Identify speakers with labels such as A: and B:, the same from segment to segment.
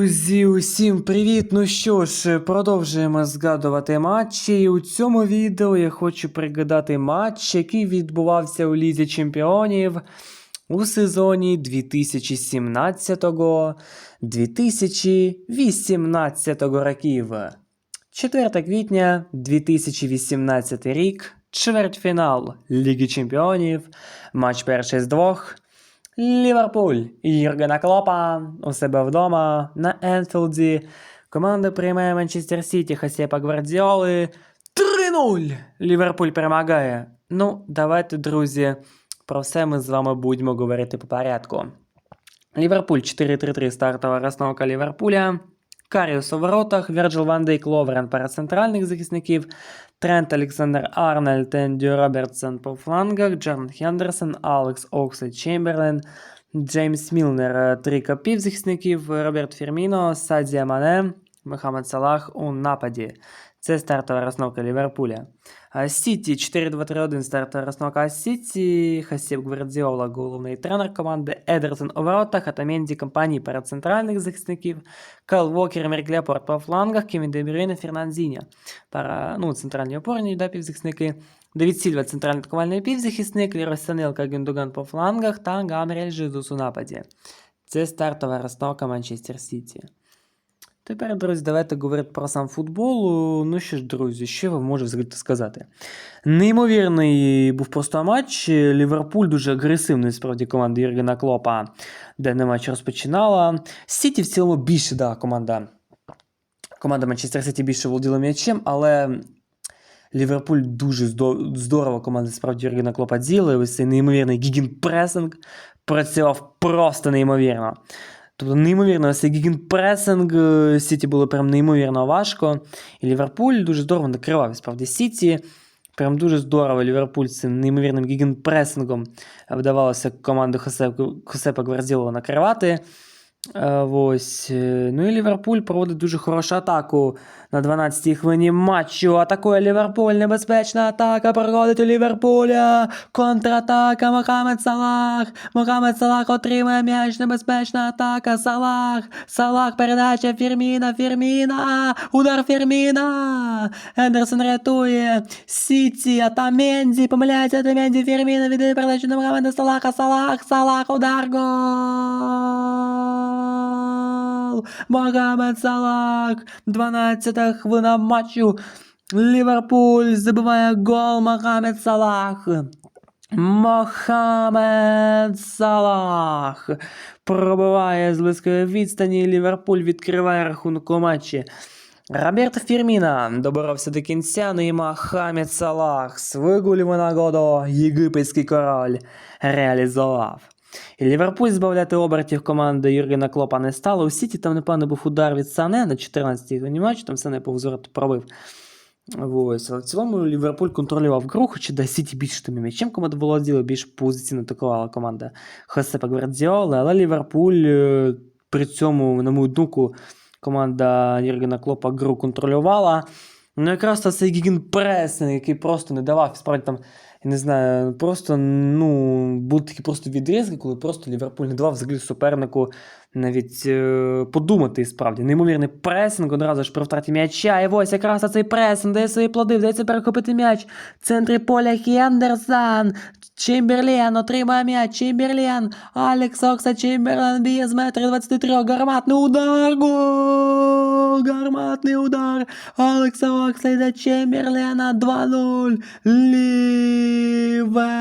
A: Друзі, усім привіт! Ну що ж, продовжуємо згадувати матчі. І у цьому відео я хочу пригадати матч, який відбувався у Лізі Чемпіонів у сезоні 2017-2018 років. 4 квітня 2018 рік, чвертьфінал Ліги Чемпіонів, матч перший з двох. Ліверпуль Юргена Клопа у себе вдома на Енфілді. Команда приймає Манчестер Сіті Хасепа Гвардіоли. 3-0! Ліверпуль перемагає. Ну, давайте, друзі, про все ми з вами будемо говорити по порядку. Ліверпуль 4-3-3 стартова розстановка Ліверпуля. Каріус у воротах, Вірджил Ван Дейк Ловрен пара центральних захисників, Трент Олександр Арнольд, Энди Робертсон по флангах, Джерн Хендерсон, Алекс Окслей Чемберлен, Джеймс Мілнер, три три капівзахисників, Роберт Фірміно, Садія Мане, Мохамед Салах у нападі. Це стартова розновка Ліверпуля. Сіті 4-2-3-1 стартова розновка Сіті, Хасіб Гвардіола, головний тренер команди, Едерсон у воротах, Атаменді компанії перед центральних захисників, Кал Вокер, Мерклепорт по флангах, Кевін Дебрюйне, Фернандзіня. Пара, ну, центральні опорні да, півзахисники. Давід Сільва, центральний атакувальний півзахисник, Ліро Санилка, Гюндоган по флангах та Гамріель Жезус у нападі. Це стартова розстановка Манчестер Сіті. Тепер, друзі, давайте говорити про сам футбол. Ну що ж, друзі, що ви можете взагалі сказати? Неймовірний був просто матч. Ліверпуль дуже агресивний, справді, команда Єргена Клопа, де не матч розпочинала. Сіті в цілому більше, да, команда. Команда Манчестер Сіті більше володіла м'ячем, але Ліверпуль дуже здо- здорово команда справді Єргена Клопа діла. Ось цей неймовірний гігінпресинг працював просто неймовірно. Тобто, неймовірно, цей гігінпресинг е, Сіті було прям неймовірно важко. І Ліверпуль дуже здорово накривав справді Сіті. Прям дуже здорово Ліверпуль цим неймовірним гігінпресингом вдавалося команду Хосепа, Гвардіолова накривати. Е, Ось. е, Ну і Ліверпуль проводить дуже хорошу атаку на 12-й хвилині матчу. Атакує Ліверпуль. Небезпечна атака проходить у Ліверпуля. Контратака Мохамед Салах. Мохамед Салах отримує м'яч. Небезпечна атака. Салах. Салах. Передача Фірміна. Фірміна. Удар Фірміна. Ендерсон рятує. Сіті. Атаменді. Помиляється Атаменді. Фірміна віддає передачу на Мохамеда Салаха. Салах. Салах. Удар. Гол. Мохамед Салах. 12 хвилина матчу. Ліверпуль забиває гол Мохамед Салах. Мохамед Салах пробиває з близької відстані. Ліверпуль відкриває рахунок у матчі. Роберто Фірміна доборовся до кінця, ну і Мохамед Салах свою гольову нагоду єгипетський король реалізував. Ліверпуль збавляти обертів команди Юргена Клопа не стало. У Сіті там, напевно, був удар від Сане на 14-й хвилині матчу, там Сане повзор пробив. Ось, в цілому Ліверпуль контролював гру, хоча да Сіті більш тим м'ячем команда володіла, більш позиційно атакувала команда Хосепа Гвардіоли, але Ліверпуль е, при цьому, на мою думку, команда Єргена Клопа гру контролювала. Ну, якраз та цей гігенпресинг, який просто не давав, справді там, не знаю, просто, ну, були такі просто відрізки, коли просто Ліверпуль не давав взагалі супернику навіть е, подумати справді. Неймовірний пресинг одразу ж при втраті м'яча. І ось якраз цей пресинг дає свої плоди, вдається перехопити м'яч. В центрі поля Хендерсон. Чемберлен отримає м'яч. Чемберлен. Алекс Окса Чемберлен б'є з метра 23. Гарматний удар. Гол! Гарматний удар. Алекса Окса за Чемберлена 2-0. Ліверпуль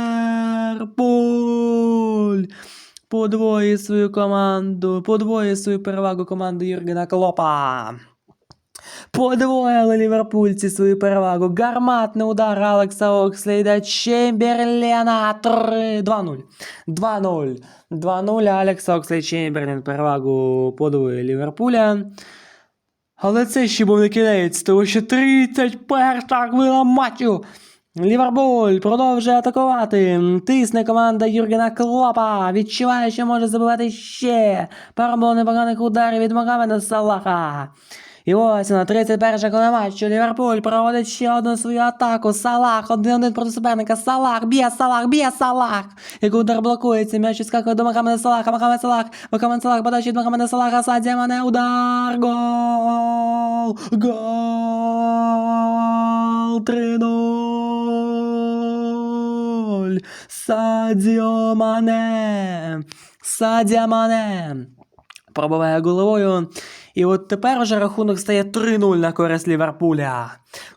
A: подвоює свою команду, подвоює свою перевагу команди Юргена Клопа. Подвоїли ліверпульці свою перевагу. Гарматний удар Алекса Окслейда Чемберлена 3 2-0. 2-0. 2-0. Алекс Окслейд Чемберлен перевагу подвоює Ліверпуля. Але це ще був не кінець, тому що 31 хвилина матчу. Ліверпуль продовжує атакувати. Тисне команда Юргена Клопа. Відчуває, що може забивати ще. Пара було непоганих ударів від Мохамеда Салаха. І ось на 31 коли матчу Ліверпуль проводить ще одну свою атаку. Салах, 1-1 проти суперника. Салах, б'є Салах, б'є Салах. Як удар блокується, м'яч відскакує до Мохамеда Салаха, Мохамед Салах, Мохамед Салах, подача від Мохамеда Салаха, Садія Мане, удар, гол, гол, 3-0, Садіо Мане, Садіо Мане. Пробиває головою. І от тепер уже рахунок стає 3-0 на користь Ліверпуля.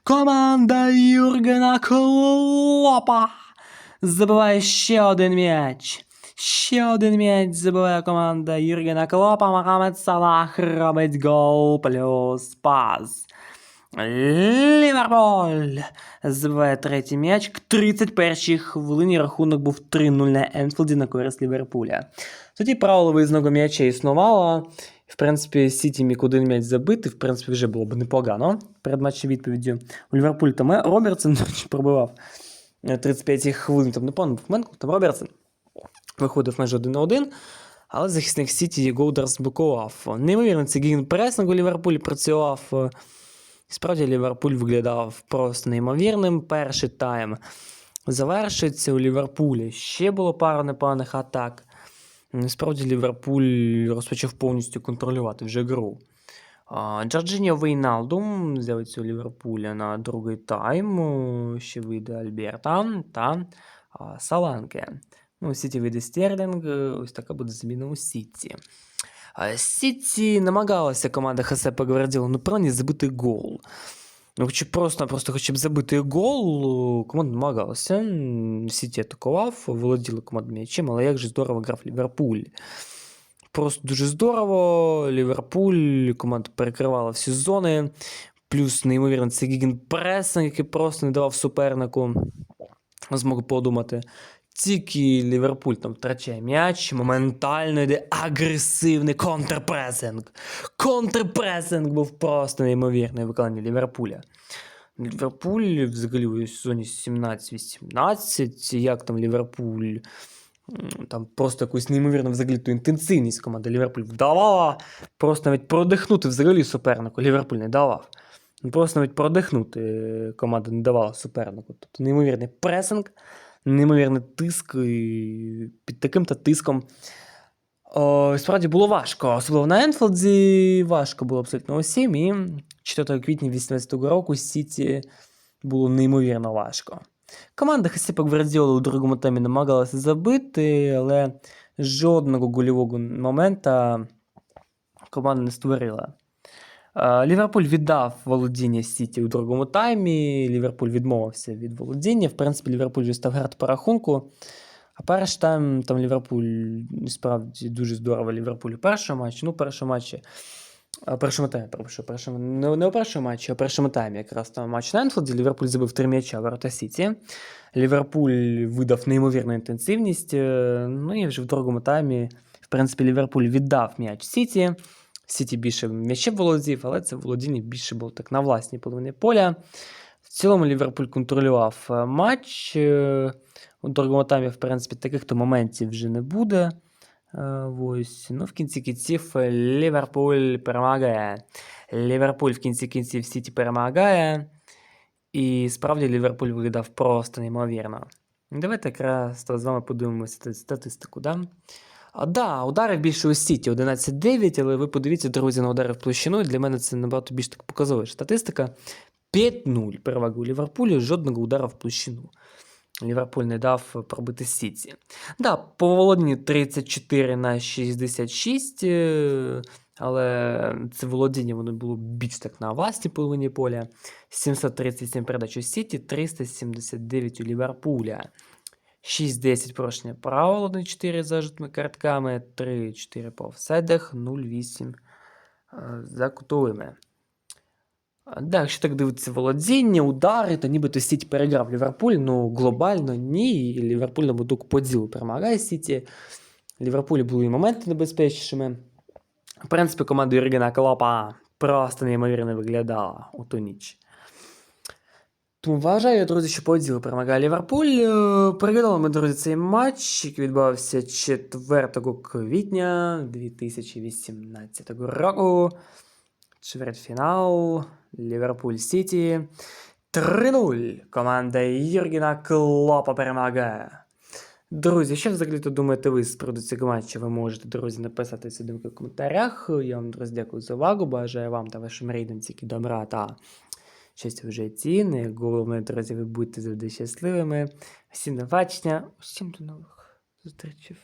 A: Команда Юргена Клопа забиває ще один м'яч. Ще один м'яч забиває команда Юргена Клопа. Мохамед Салах робить гол плюс пас. Ліверпуль забиває третій м'яч. К 31-й хвилині рахунок був 3-0 на Енфілді на користь Ліверпуля. Тоді правило виїзного м'яча існувало. В принципі, Сіті міг один м'яч забити, в принципі, вже було б непогано. Перед матчем відповіддю у Ліверпуль там е, Робертсон пробивав 35 хвилин, там не був момент, там Робертсон виходив майже один на один. Але захисник Сіті Голдер зблокував. Неймовірно, цей гігн-пресинг у Ліверпулі працював. Справді Ліверпуль виглядав просто неймовірним. Перший тайм завершиться у Ліверпулі. Ще було пару непоганих атак. Насправді Ліверпуль розпочав повністю контролювати вже гру. Джорджиньо Вейналдум з'явиться у Ліверпуля на другий тайм. Ще вийде Альберта та Саланке. Ну, Сіті вийде Стерлінг, ось така буде заміна у Сіті. Сіті намагалася команда Хасепа Гвардіола, ну, принаймні, забити гол. Ну, чи просто, просто хоча б забити гол, команда намагалася. Сіті атакував, володіли командою м'ячем, але як же здорово грав Ліверпуль. Просто дуже здорово. Ліверпуль, команда перекривала всі зони. Плюс, неймовірно, це гігенпресинг, який просто не давав супернику змогу подумати. Тільки Ліверпуль там втрачає м'яч, моментально йде агресивний контрпресинг. Контрпресинг був просто неймовірний виконання Ліверпуля. Ліверпуль взагалі у сезоні 17-18, як там Ліверпуль, там просто якусь неймовірну взагалі ту інтенсивність команда Ліверпуль вдавала. Просто навіть продихнути взагалі супернику Ліверпуль не давав. Просто навіть продихнути е, команда не давала супернику. Тобто неймовірний пресинг, неймовірний тиск, і під таким-то тиском. О, справді було важко, особливо на Енфілді важко було абсолютно усім. І 4 квітня 2018 року Сіті було неймовірно важко. Команда Хасіпа Гвардіола у другому таймі намагалася забити, але жодного гольового моменту команда не створила. Е, Ліверпуль віддав володіння Сіті у другому таймі. Ліверпуль відмовився від володіння. В принципі, Ліверпуль вже став грати по рахунку. А перший тайм там Ліверпуль справді дуже здорово Ліверпуль у першому матчі. Ну, першому матчі. А, першому таймі, перепрошую, першому, не, не у першому матчі, а першому таймі якраз там матч на Енфілді. Ліверпуль забив три м'яча ворота Сіті. Ліверпуль видав неймовірну інтенсивність. е, Ну і вже в другому таймі, в принципі, Ліверпуль віддав м'яч Сіті. Сіті більше м'ячем володів, але це володіння більше було так на власній половині поля. В цілому Ліверпуль контролював е, матч. е, У другому таймі, в принципі, таких то моментів вже не буде. Е, Ось. Ну, в кінці кінців Ліверпуль перемагає. Ліверпуль в кінці кінців Сіті перемагає. І справді Ліверпуль виглядав просто неймовірно. Давайте якраз з вами подивимося статистику. Да? А, да, ударів більше у Сіті 11-9, але ви подивіться, друзі, на удари в площину. І для мене це набагато більш так показова статистика. 5-0 перевага у Ліверпулі, жодного удара в площину. Ліверпуль не дав пробити Сіті. Да, по володінні 34 на 66, е, але це володіння воно було більш так на власній половині поля. 737 передач у Сіті, 379 у Ліверпуля. 6-10 порушення правил, 1-4 за жовтими картками, 3-4 по офсайдах, 0-8 е, за кутовими. Да, якщо так дивитися володіння, удари, то нібито Сіті переграв Ліверпуль, ну глобально ні. Ліверпуль на будук по ділу перемагає Сіті. Ліверпулі були і моменти небезпечнішими. В принципі, команда Юргена Клопа просто неймовірно виглядала у ту ніч. Тому вважаю, друзі, що по ділу перемагає Ліверпуль. Е, Переглядали ми, друзі, цей матч, який відбувався 4 квітня 2018 року. Чвертьфінал. Ліверпуль Сіті. 3-0. Команда Юргена Клопа перемагає. Друзі, що взагалі тут думаєте ви з приводу цього матчу? Ви можете, друзі, написати ці думки в коментарях. Я вам, друзі, дякую за увагу. Бажаю вам та вашим рідним тільки добра та щастя в житті. Не головне, друзі, ви будьте завжди щасливими. Всім до бачення. Усім до нових зустрічей.